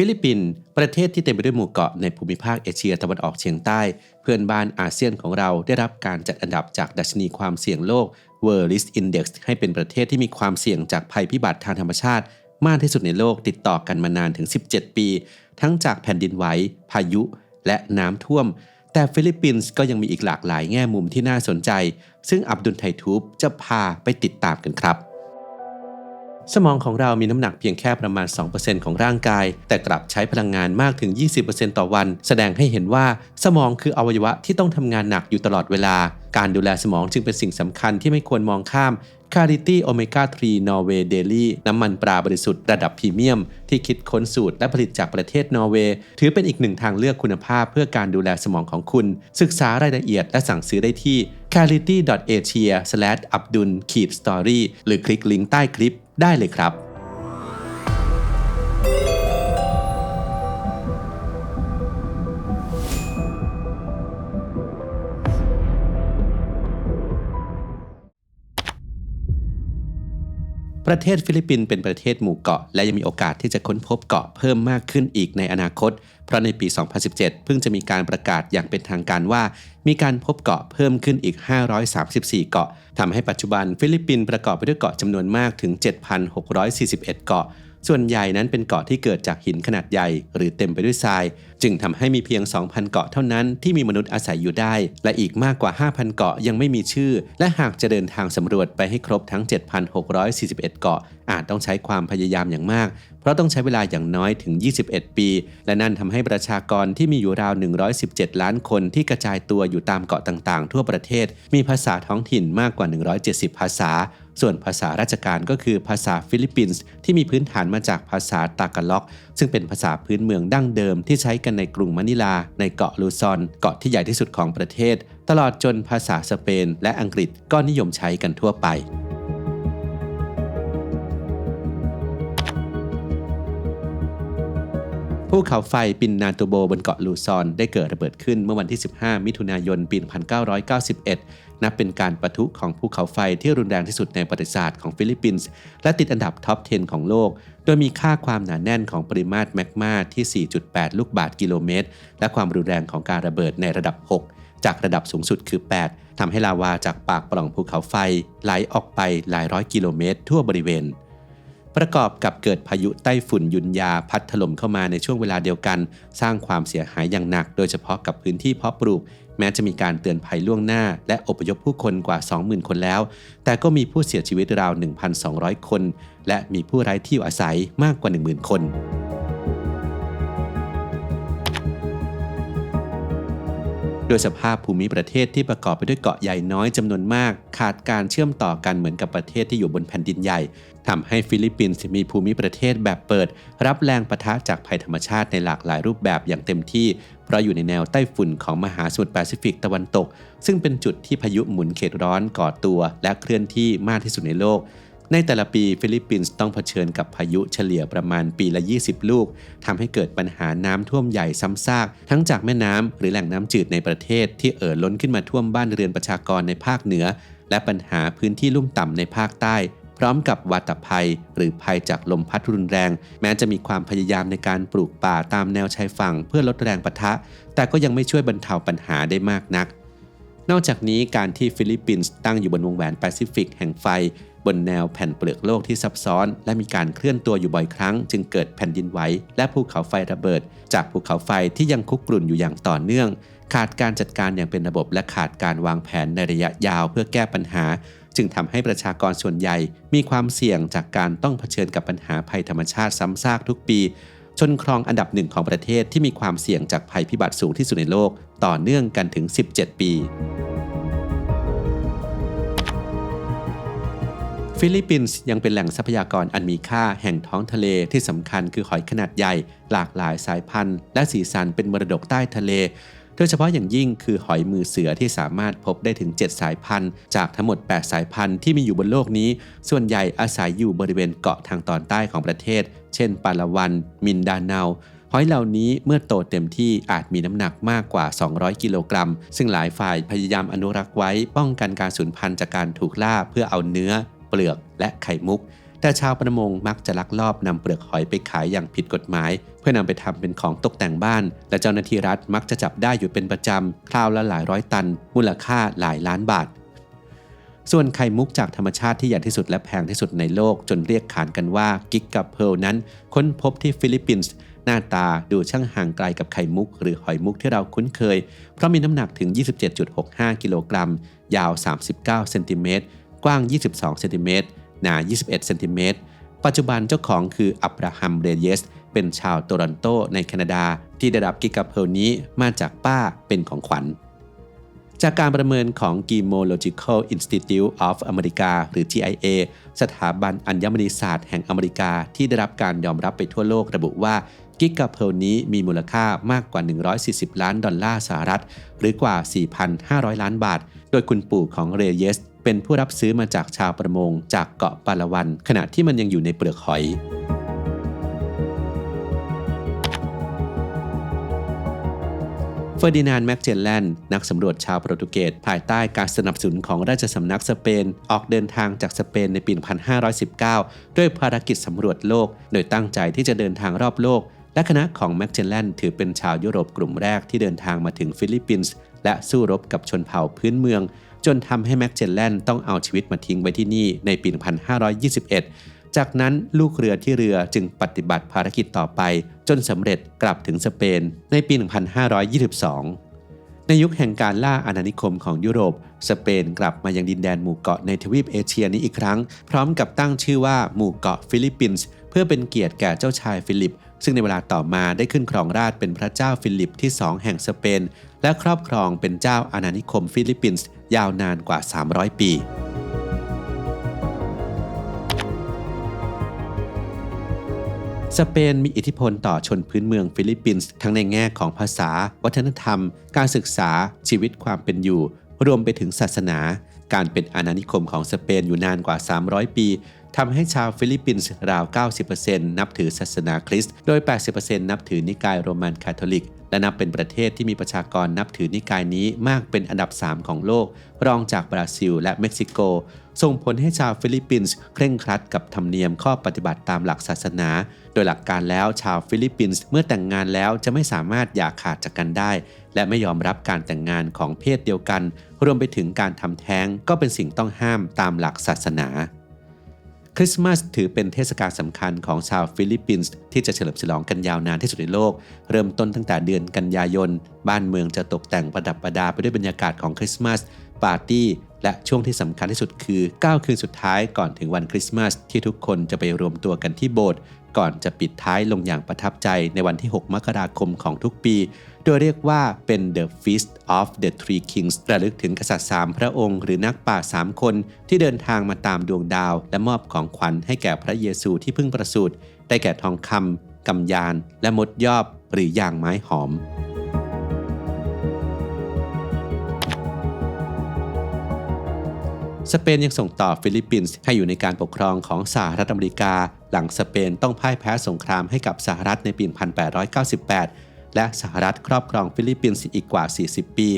ฟิลิปปินส์ประเทศที่เต็มไปด้วยหมู่เกาะในภูมิภาคเอเชียตะวันออกเฉียงใต้ เพื่อนบ้านอาเซียนของเราได้รับการจัดอันดับจากดัชนีความเสี่ยงโลก World Risk Index ให้เป็นประเทศที่มีความเสี่ยงจากภัยพิบัติทางธรรมชาติ มากที่สุดในโลกติดต่อกันมานานถึง 17 ปี ทั้งจากแผ่นดินไหวพายุและน้ำท่วม แต่ฟิลิปปินส์ก็ยังมีอีกหลากหลายแง่มุมที่น่าสนใจ ซึ่งอับดุลไททูบจะพาไปติดตามกันครับ สมองของเรามีน้ำหนักเพียงแค่ประมาณ 2%ของร่างกาย แต่กลับใช้พลังงานมากถึง 20%ต่อวัน แสดงให้เห็นว่าสมองคืออวัยวะที่ต้องทำงานหนักอยู่ตลอดเวลา การดูแลสมองจึงเป็นสิ่งสำคัญที่ไม่ควรมองข้าม c a r i t y Omega 3 Norway Daily น้ำมันปลาบริสุทธิ์ระดับพรีเมียม ที่คิดค้นสูตรและผลิตจากประเทศนอร์เวย์ ถือเป็นอีกหนึ่งทางเลือกคุณภาพเพื่อการดูแลสมองของคุณ ศึกษารายละเอียดและสั่งซื้อได้ที่ c a r i t y a s i a a b d u l story หรือคลิกลิงก์ใต้คลิป ได้เลยครับ ประเทศฟิลิปปินส์เป็นประเทศหมู่เกาะ และยังมีโอกาสที่จะค้นพบเกาะเพิ่มมากขึ้นอีกในอนาคต เพราะในปี 2017 เพิ่งจะมีการประกาศอย่างเป็นทางการว่า มีการพบเกาะเพิ่มขึ้นอีก 534 เกาะทำให้ปัจจุบันฟิลิปปินส์ประกอบไปด้วยเกาะจำนวนมากถึง 7,641 เกาะ ส่วนใหญ่นั้นเป็นเกาะที่เกิดจากหินขนาดใหญ่ หรือเต็มไปด้วยทราย จึงทำให้มีเพียง 2,000 เกาะเท่านั้นที่มีมนุษย์อาศัยอยู่ได้ และอีกมากกว่า 5,000 เกาะยังไม่มีชื่อ และหากจะเดินทางสำรวจไปให้ครบทั้ง 7,641 เกาะ อาจต้องใช้ความพยายามอย่างมาก เพราะต้องใช้เวลาอย่างน้อยถึง 21 ปี และนั่นทำให้ประชากรที่มีอยู่ราว 117 ล้านคนที่กระจายตัวอยู่ตามเกาะต่างๆ ทั่วประเทศ มีภาษาท้องถิ่นมากกว่า 170 ภาษา ส่วนภาษาราชการก็คือภาษาฟิลิปปินส์ที่มีพื้นฐานมาจากภาษาตากาล็อก ซึ่งเป็นภาษาพื้นเมืองดั้งเดิมที่ใช้กันในกรุงมะนิลา ในเกาะลูซอน เกาะที่ใหญ่ที่สุดของประเทศ ตลอดจนภาษาสเปนและอังกฤษก็นิยมใช้กันทั่วไป ภูเขาไฟปินนาโตโบบนเกาะลูซอนได้เกิดระเบิดขึ้นเมื่อวันที่ 15 มิถุนายน ปี 1991 นับเป็นการประทุของภูเขาไฟที่รุนแรงที่สุดในประวัติศาสตร์ของฟิลิปปินส์ และติดอันดับท็อป 10 ของโลก โดยมีค่าความหนาแน่นของปริมาตรแมกมาที่ 4.8 ลูกบาศก์กิโลเมตร และความรุนแรงของการระเบิดในระดับ 6 จากระดับสูงสุดคือ 8 ทำให้ลาวาจากปากปล่องภูเขาไฟไหลออกไปหลายร้อยกิโลเมตร ทั่วบริเวณ ประกอบกับเกิดพายุไต้ฝุ่นยุนยาพัดถล่มเข้ามาในช่วงเวลาเดียวกัน สร้างความเสียหายอย่างหนัก โดยเฉพาะกับพื้นที่เพาะปลูก แม้จะมีการเตือนภัยล่วงหน้า และอพยพผู้คนกว่า 20,000 คนแล้ว แต่ก็มีผู้เสียชีวิตราว 1,200 คน และมีผู้ไร้ที่อยู่อาศัยมากกว่า 10,000 คน โดยสภาพภูมิประเทศที่ประกอบไปด้วยเกาะใหญ่น้อยจำนวนมาก ขาดการเชื่อมต่อกันเหมือนกับประเทศที่อยู่บนแผ่นดินใหญ่ทำให้ฟิลิปปินส์มีภูมิประเทศแบบเปิด รับแรงประทะจากภัยธรรมชาติในหลากหลายรูปแบบอย่างเต็มที่ เพราะอยู่ในแนวใต้ฝุ่นของมหาสมุทรแปซิฟิกตะวันตก ซึ่งเป็นจุดที่พายุหมุนเขตร้อนก่อตัว และเคลื่อนที่มากที่สุดในโลก ในแต่ละปีฟิลิปปินส์ต้องเผชิญกับพายุเฉลี่ยประมาณปีละ 20 ลูกทำให้เกิดปัญหาน้ำท่วมใหญ่ซ้ำซาก ทั้งจากแม่น้ำหรือแหล่งน้ำจืดในประเทศที่เอ่อล้นขึ้นมาท่วมบ้านเรือนประชากรในภาคเหนือ และปัญหาพื้นที่ลุ่มต่ำในภาคใต้ พร้อมกับวาตภัย หรือภัยจากลมพัดรุนแรง แม้จะมีความพยายามในการปลูกป่าตามแนวชายฝั่งเพื่อลดแรงปะทะ แต่ก็ยังไม่ช่วยบรรเทาปัญหาได้มากนัก นอกจากนี้การที่ฟิลิปปินส์ตั้งอยู่บนวงแหวนแปซิฟิกแห่งไฟ บนแนวแผ่นเปลือกโลกที่ซับซ้อน และมีการเคลื่อนตัวอยู่บ่อยครั้ง จึงเกิดแผ่นดินไหวและภูเขาไฟระเบิด จากภูเขาไฟที่ยังคุกรุ่นอยู่อย่างต่อเนื่อง ขาดการจัดการอย่างเป็นระบบและขาดการวางแผนในระยะยาวเพื่อแก้ปัญหา จึงทำให้ประชากรส่วนใหญ่ มีความเสี่ยงจากการต้องเผชิญกับปัญหาภัยธรรมชาติซ้ำซากทุกปี จนครองอันดับหนึ่งของประเทศที่มีความเสี่ยงจากภัยพิบัติสูงที่สุดในโลกต่อเนื่องกันถึง 17 ปี ฟิลิปปินส์ยังเป็นแหล่งทรัพยากรอันมีค่าแห่งท้องทะเลที่สำคัญคือหอยขนาดใหญ่ หลากหลายสายพันธุ์ และสีสันเป็นมรดกใต้ทะเล โดยเฉพาะอย่างยิ่งคือหอยมือเสือที่สามารถพบได้ถึง 7 สายพันธุ์ จากทั้งหมด 8 สายพันธุ์ที่มีอยู่บนโลกนี้ ส่วนใหญ่อาศัยอยู่บริเวณเกาะทางตอนใต้ของประเทศ เช่น ปาลาวัน มินดาเนาหอยเหล่านี้เมื่อโตเต็มที่อาจมีน้ำหนักมากกว่า 200 กิโลกรัม ซึ่งหลายฝ่ายพยายามอนุรักษ์ไว้ป้องกันการสูญพันธุ์จากการถูกล่าเพื่อเอาเนื้อ เปลือกและไข่มุก แต่ชาวประมงมักจะลักลอบนำเปลือกหอยไปขายอย่างผิดกฎหมาย เพื่อนำไปทำเป็นของตกแต่งบ้าน และเจ้าหน้าที่รัฐมักจะจับได้อยู่เป็นประจำคราวละหลายร้อยตัน มูลค่าหลายล้านบาท ส่วนไข่มุกจากธรรมชาติที่ใหญ่ที่สุดและแพงที่สุดในโลกจนเรียกขานกันว่ากิกกับเพลนั้น ค้นพบที่ฟิลิปปินส์หน้าตาดูช่างห่างไกลกับไข่มุก หรือหอยมุกที่เราคุ้นเคย เพราะมีน้ำหนักถึง 27.65 กิโลกรัม ยาว 39 เซนติเมตร กว้าง 22 เซนติเมตร หนา 21 เซนติเมตร ปัจจุบันเจ้าของคืออับราฮัมเรเยส เป็นชาวโตรอนโตในแคนาดา ที่ได้รับกิกะเพลนี้มาจากป้าเป็นของขวัญ จากการประเมินของ Gemological Institute of America หรือ GIA สถาบันอัญมณีศาสตร์แห่งอเมริกาที่ได้รับการยอมรับไปทั่วโลกระบุว่ากิกะเพลนี้มีมูลค่ามากกว่า 140 ล้านดอลลาร์สหรัฐ หรือกว่า 4,500 ล้านบาท โดยคุณปู่ของเรเยส เป็นผู้รับซื้อมาจากชาวประมงจากเกาะปาลาวัน ขณะที่มันยังอยู่ในเปลือกหอยเฟอร์ดินานด์แม็กเจลแลนด์นักสำรวจชาวโปรตุเกสภายใต้การสนับสนุนของราชสำนักสเปน ออกเดินทางจากสเปนในปี 1519 ด้วยภารกิจสำรวจโลก โดยตั้งใจที่จะเดินทางรอบโลก และคณะของแม็กเจลแลนด์ถือเป็นชาวยุโรปกลุ่มแรกที่เดินทางมาถึงฟิลิปปินส์และสู้รบกับชนเผ่าพื้นเมือง จนทำให้แม็กเจลแลนด์ต้องเอาชีวิตมาทิ้งไว้ที่นี่ในปี 1521 จากนั้นลูกเรือที่เรือจึงปฏิบัติภารกิจต่อไป จนสำเร็จกลับถึงสเปนในปี 1522ในยุคแห่งการล่าอาณานิคมของยุโรป สเปนกลับมายังดินแดนหมู่เกาะในทวีปเอเชียนี้อีกครั้ง พร้อมกับตั้งชื่อว่าหมู่เกาะฟิลิปปินส์ เพื่อเป็นเกียรติแก่เจ้าชายฟิลิป ซึ่งในเวลาต่อมาได้ขึ้นครองราชเป็นพระเจ้าฟิลิปที่ 2 แห่งสเปน และครอบครองเป็นเจ้าอาณานิคมฟิลิปปินส์ยาวนานกว่า 300 ปีสเปนมีอิทธิพลต่อชนพื้นเมืองฟิลิปปินส์ทั้งในแง่ของภาษา วัฒนธรรม การศึกษา ชีวิตความเป็นอยู่ รวมไปถึงศาสนา การเป็นอาณานิคมของสเปนอยู่นานกว่า 300 ปี ทำให้ชาวฟิลิปปินส์ราว 90%นับถือศาสนาคริสต์ โดย 80%นับถือนิกายโรมันคาทอลิก และนับเป็นประเทศที่มีประชากรนับถือนิกายนี้มากเป็นอันดับ 3 ของโลก รองจากบราซิล และเม็กซิโก ส่งผลให้ชาวฟิลิปปินส์เคร่งครัดกับธรรมเนียมข้อปฏิบัติตามหลักศาสนา โดยหลักการแล้วชาวฟิลิปปินส์เมื่อแต่งงานแล้วจะไม่สามารถอย่าขาดจากกันได้ และไม่ยอมรับการแต่งงานของเพศเดียวกัน รวมไปถึงการทำแท้งก็เป็นสิ่งต้องห้ามตามหลักศาสนา คริสต์มาสถือเป็นเทศกาลสำคัญของชาวฟิลิปปินส์ที่จะเฉลิมฉลองกันยาวนานที่สุดในโลก เริ่มต้นตั้งแต่เดือนกันยายน บ้านเมืองจะตกแต่งประดับประดาไปด้วยบรรยากาศของคริสต์มาสปาร์ตี้ และช่วงที่สำคัญที่สุดคือ 9 คืนสุดท้ายก่อนถึงวันคริสต์มาสที่ทุกคนจะไปรวมตัวกันที่โบสถ์ ก่อนจะปิดท้ายลงอย่างประทับใจในวันที่ 6 มกราคมของทุกปี โดยเรียกว่าเป็น The Feast of the Three Kings ระลึกถึงกษัตริย์สามพระองค์หรือนักป่าสามคน ที่เดินทางมาตามดวงดาว และมอบของขวัญให้แก่พระเยซูที่เพิ่งประสูติได้แก่ทองคำกำยาน และมดยอบหรือยางไม้หอมสเปนยังส่งต่อฟิลิปปินส์ให้อยู่ในการปกครองของสหรัฐอเมริกา หลังสเปนต้องพ่ายแพ้สงครามให้กับสหรัฐในปี 1898 และสหรัฐครอบครองฟิลิปปินส์อีกกว่า 40 ปี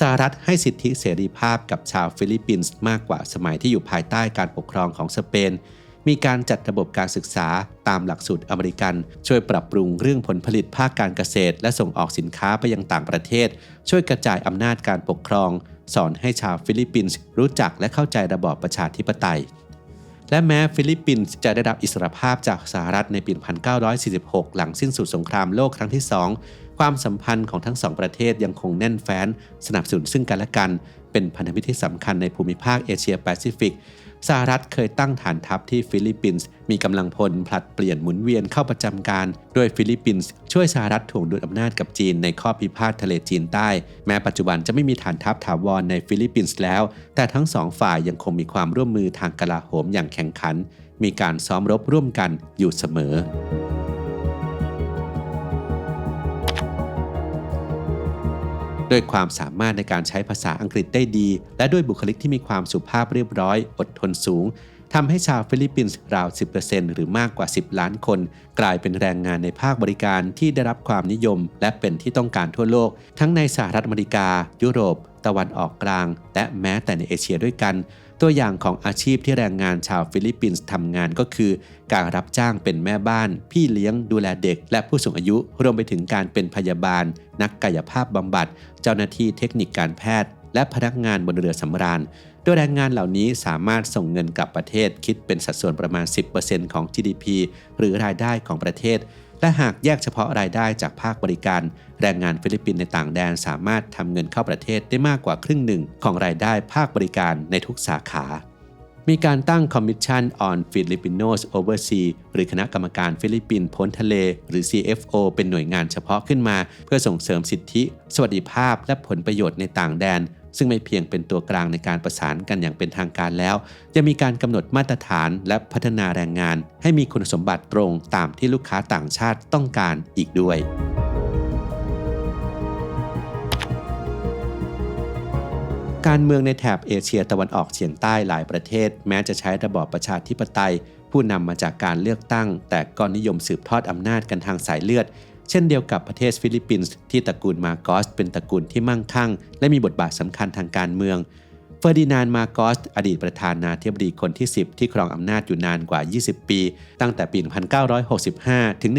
สหรัฐให้สิทธิเสรีภาพกับชาวฟิลิปปินส์มากกว่าสมัยที่อยู่ภายใต้การปกครองของสเปน มีการจัดระบบการศึกษาตามหลักสูตรอเมริกัน ช่วยปรับปรุงเรื่องผลผลิตภาคการเกษตร และส่งออกสินค้าไปยังต่างประเทศ ช่วยกระจายอำนาจการปกครอง สอนให้ชาวฟิลิปปินส์รู้จักและเข้าใจระบอบประชาธิปไตย และแม้ฟิลิปปินส์จะได้รับอิสรภาพจากสหรัฐในปี 1946 หลังสิ้นสุดสงครามโลกครั้งที่ 2 ความสัมพันธ์ของทั้งสองประเทศยังคงแน่นแฟ้น สนับสนุนซึ่งกันและกัน เป็นพันธมิตรที่สำคัญในภูมิภาคเอเชียแปซิฟิกสหรัฐเคยตั้งฐานทัพที่ฟิลิปปินส์มีกำลังพลผลัดเปลี่ยนหมุนเวียนเข้าประจำการโดยฟิลิปปินส์ช่วยสหรัฐถ่วงดุลอำนาจกับจีนในข้อพิพาททะเลจีนใต้ แม้ปัจจุบันจะไม่มีฐานทัพถาวรในฟิลิปปินส์แล้ว แต่ทั้งสองฝ่ายยังคงมีความร่วมมือทางกลาโหมอย่างแข่งขัน มีการซ้อมรบร่วมกันอยู่เสมอ ด้วยความสามารถในการใช้ภาษาอังกฤษได้ดี และด้วยบุคลิกที่มีความสุภาพเรียบร้อย อดทนสูงทำให้ชาวฟิลิปปินส์ราว 10%หรือมากกว่า 10 ล้านคน กลายเป็นแรงงานในภาคบริการที่ได้รับความนิยม และเป็นที่ต้องการทั่วโลก ทั้งในสหรัฐอเมริกา ยุโรป ตะวันออกกลาง และแม้แต่ในเอเชียด้วยกัน ตัวอย่างของอาชีพที่แรงงานชาวฟิลิปปินส์ทำงานก็คือ การรับจ้างเป็นแม่บ้าน พี่เลี้ยงดูแลเด็ก และผู้สูงอายุ รวมไปถึงการเป็นพยาบาล นักกายภาพบำบัด เจ้าหน้าที่เทคนิคการแพทย์ และพนักงานบนเรือสำราญโดยแรงงานเหล่านี้สามารถส่งเงินกลับประเทศคิดเป็นสัดส่วนประมาณ 10%ของ GDP หรือรายได้ของประเทศ และหากแยกเฉพาะรายได้จากภาคบริการ แรงงานฟิลิปปินส์ในต่างแดนสามารถทำเงินเข้าประเทศได้มากกว่าครึ่งหนึ่งของรายได้ภาคบริการในทุกสาขา มีการตั้ง Commission on Filipinos Overseas หรือคณะกรรมการฟิลิปปินส์พ้นทะเล หรือ CFO เป็นหน่วยงานเฉพาะขึ้นมา เพื่อส่งเสริมสิทธิ สวัสดิภาพและผลประโยชน์ในต่างแดน ซึ่งไม่เพียงเป็นตัวกลางในการประสานกันอย่างเป็นทางการแล้ว ยังมีการกำหนดมาตรฐานและพัฒนาแรงงาน ให้มีคุณสมบัติตรงตามที่ลูกค้าต่างชาติต้องการอีกด้วยการเมืองในแถบเอเชียตะวันออกเฉียงใต้หลายประเทศ แม้จะใช้ระบอบประชาธิปไตย ผู้นำมาจากการเลือกตั้ง แต่ก็นิยมสืบทอดอำนาจกันทางสายเลือด เช่นเดียวกับประเทศฟิลิปปินส์ที่ตระกูลมาโกสเป็นตระกูลที่มั่งคั่ง และมีบทบาทสำคัญทางการเมืองเฟอร์ดินานมาโกสอดีตประธานาธิบดีคนที่ 10 ที่ครองอำนาจอยู่นานกว่า 20 ปี ตั้งแต่ปี 1965 ถึง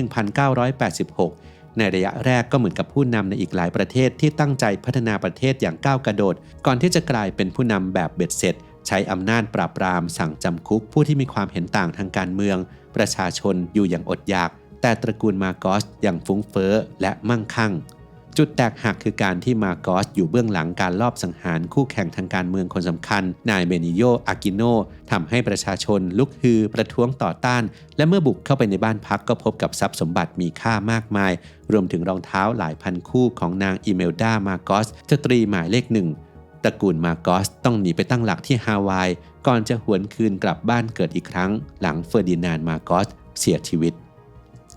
1986 ในระยะแรกก็เหมือนกับผู้นำในอีกหลายประเทศที่ตั้งใจพัฒนาประเทศอย่างก้าวกระโดด ก่อนที่จะกลายเป็นผู้นำแบบเบ็ดเสร็จ ใช้อำนาจปราบปราม สั่งจำคุกผู้ที่มีความเห็นต่างทางการเมือง ประชาชนอยู่อย่างอดอยาก แต่ตระกูลมาโกสยังฟุ้งเฟ้อและมั่งคั่ง จุดแตกหักคือการที่มาโกสอยู่เบื้องหลังการลอบสังหารคู่แข่งทางการเมืองคนสำคัญ นายเบนิโย อากิโนทำให้ประชาชนลุกฮือประท้วงต่อต้าน และเมื่อบุกเข้าไปในบ้านพักก็พบกับทรัพย์สมบัติมีค่ามากมาย รวมถึงรองเท้าหลายพันคู่ของนางอิเมลดามาโกสสตรีหมายเลขหนึ่งตระกูลมาโกสต้องหนีไปตั้งหลักที่ฮาวาย ก่อนจะหวนคืนกลับบ้านเกิดอีกครั้ง หลังเฟอร์ดินานด์มาโกสเสียชีวิต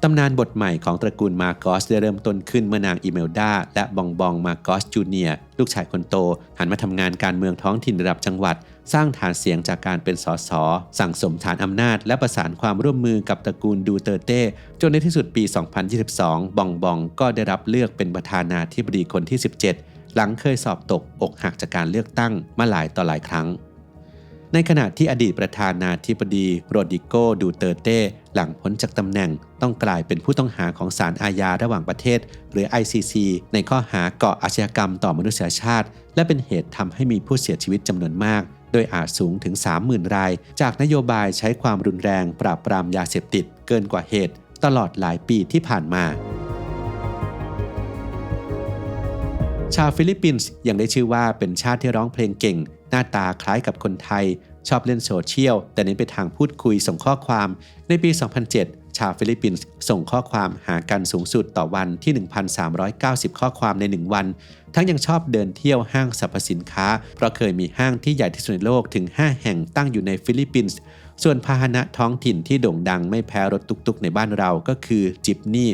ตำนานบทใหม่ของตระกูลมาโกสได้เริ่มต้นขึ้นเมื่อนางอิเมลดาและบองบองมาโกสจูเนียลูกชายคนโต หันมาทำงานการเมืองท้องถิ่นระดับจังหวัด สร้างฐานเสียงจากการเป็นสสสั่งสมฐานอำนาจ และประสานความร่วมมือกับตระกูลดูเตอร์เต้จนในที่สุดปี 2022 บองบองก็ได้รับเลือกเป็นประธานาธิบดีคนที่ 17 หลังเคยสอบตกอกหักจากการเลือกตั้งมาหลายต่อหลายครั้ง ในขณะที่อดีตประธานาธิบดีโรดิโกดูเตอร์เต้หลังพ้นจากตำแหน่ง ต้องกลายเป็นผู้ต้องหาของศาลอาญาระหว่างประเทศ หรือ ICC ในข้อหาก่ออาชญากรรมต่อมนุษยชาติ และเป็นเหตุทำให้มีผู้เสียชีวิตจำนวนมาก โดยอาจสูงถึง 30,000 ราย จากนโยบายใช้ความรุนแรงปราบปรามยาเสพติด เกินกว่าเหตุ ตลอดหลายปีที่ผ่านมาชาวฟิลิปปินส์ยังได้ชื่อว่าเป็นชาติที่ร้องเพลงเก่ง หน้าตาคล้ายกับคนไทย ชอบเล่นโซเชียล แต่เน้นไปทางพูดคุยส่งข้อความ ในปี 2007 ชาวฟิลิปปินส์ส่งข้อความหากันสูงสุดต่อวันที่ 1,390 ข้อความใน 1 วัน ทั้งยังชอบเดินเที่ยวห้างสรรพสินค้า เพราะเคยมีห้างที่ใหญ่ที่สุดในโลกถึง 5 แห่งตั้งอยู่ในฟิลิปปินส์ ส่วนพาหนะท้องถิ่นที่โด่งดังไม่แพ้รถตุกๆ ในบ้านเราก็คือจิปนี่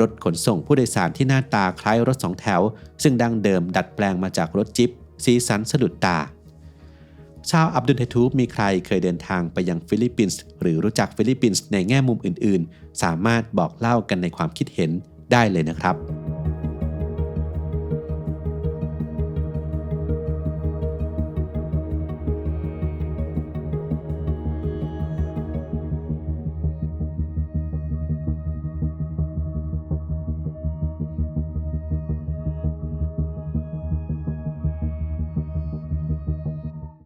รถขนส่งผู้โดยสารที่หน้าตาคล้ายรถสองแถว ซึ่งดั้งเดิมดัดแปลงมาจากรถจิ๊บสีสันสะดุดตา ชาวอับดุลเฮทูบมีใครเคยเดินทางไปยังฟิลิปปินส์หรือรู้จักฟิลิปปินส์ในแง่มุมอื่นๆ สามารถบอกเล่ากันในความคิดเห็นได้เลยนะครับ